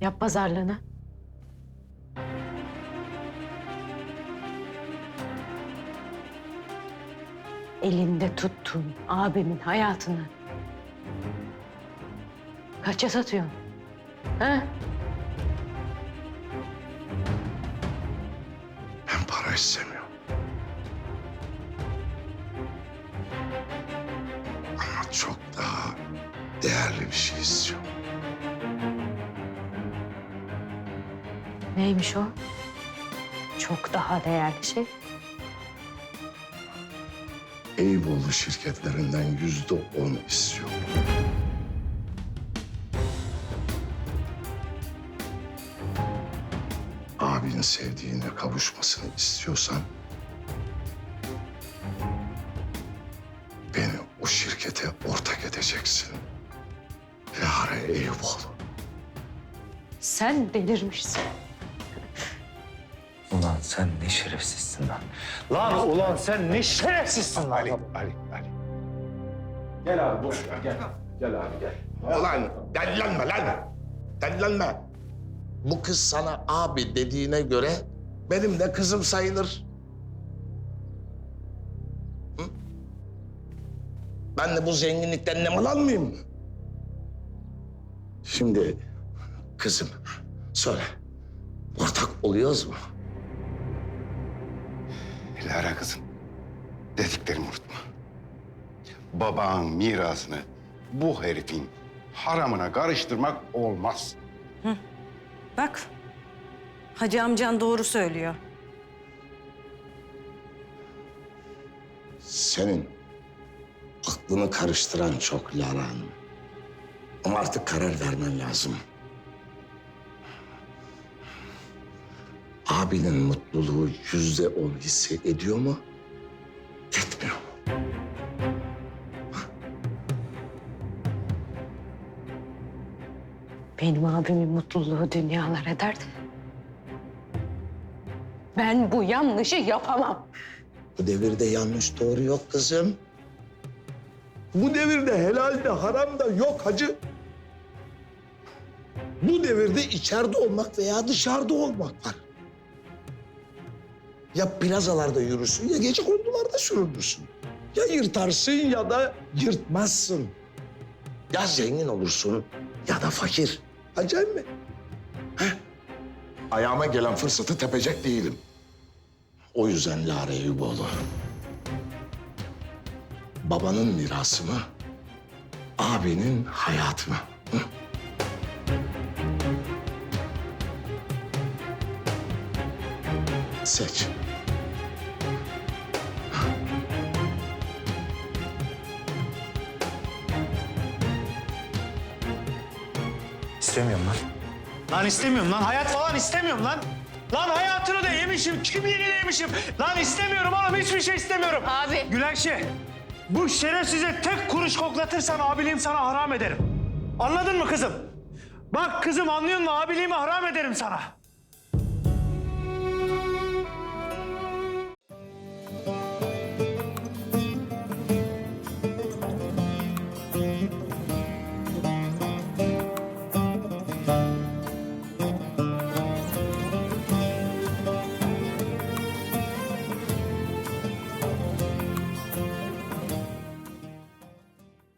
Yap pazarlığını. Elinde tuttuğun abimin hayatını kaça satıyorsun? Ha? Ben para istemiyorum. Ama çok daha değerli bir şey istiyorum. Neymiş o? Çok daha değerli şey. Eyüboğlu şirketlerinden yüzde on istiyorum. Abinin sevdiğine kavuşmasını istiyorsan... ...beni o şirkete ortak edeceksin. Lara Eyüboğlu. Sen delirmişsin. Ulan sen ne şerefsizsin lan. Lan ulan sen ne şerefsizsin lan. Ali, Ali, Ali. Gel abi boş ver gel. Gel abi gel. Ulan dellenme lan. Dellenme. Bu kız sana abi dediğine göre benim de kızım sayılır. Hı? Ben de bu zenginlikten ne mal almayayım mı? Şimdi kızım söyle. Ortak oluyoruz mu? Lara kızım, dediklerimi unutma. Babanın mirasını bu herifin haramına karıştırmak olmaz. Bak, Hacı amcan doğru söylüyor. Senin aklını karıştıran çok Lara Hanım. Ama artık karar vermen lazım. Abinin mutluluğu yüzde on hisse ediyor mu? Etmiyor mu? Benim abimin mutluluğu dünyalar ederdi. Ben bu yanlışı yapamam. Bu devirde yanlış doğru yok kızım. Bu devirde helal de haram da yok hacı. Bu devirde içeride olmak veya dışarıda olmak var. Ya plazalarda yürürsün ya gece kondularda sürünürsün. Ya yırtarsın ya da yırtmazsın. Ya zengin olursun ya da fakir. Acayip mi? Heh. Ayağıma gelen fırsatı tepecek değilim. O yüzden Lara Eyüboğlu. Babanın mirası mı? Abinin hayatı mı? Hı? Seç. İstemiyorum lan. Lan istemiyorum lan. Hayat falan istemiyorum lan. Lan hayatını da yemişim, kimliğini de yemişim. Lan istemiyorum oğlum, hiçbir şey istemiyorum. Abi. Gülayşe, bu şerefsize tek kuruş koklatırsan abiliğim sana haram ederim. Anladın mı kızım? Bak kızım anlıyor musun? Abiliğimi haram ederim sana.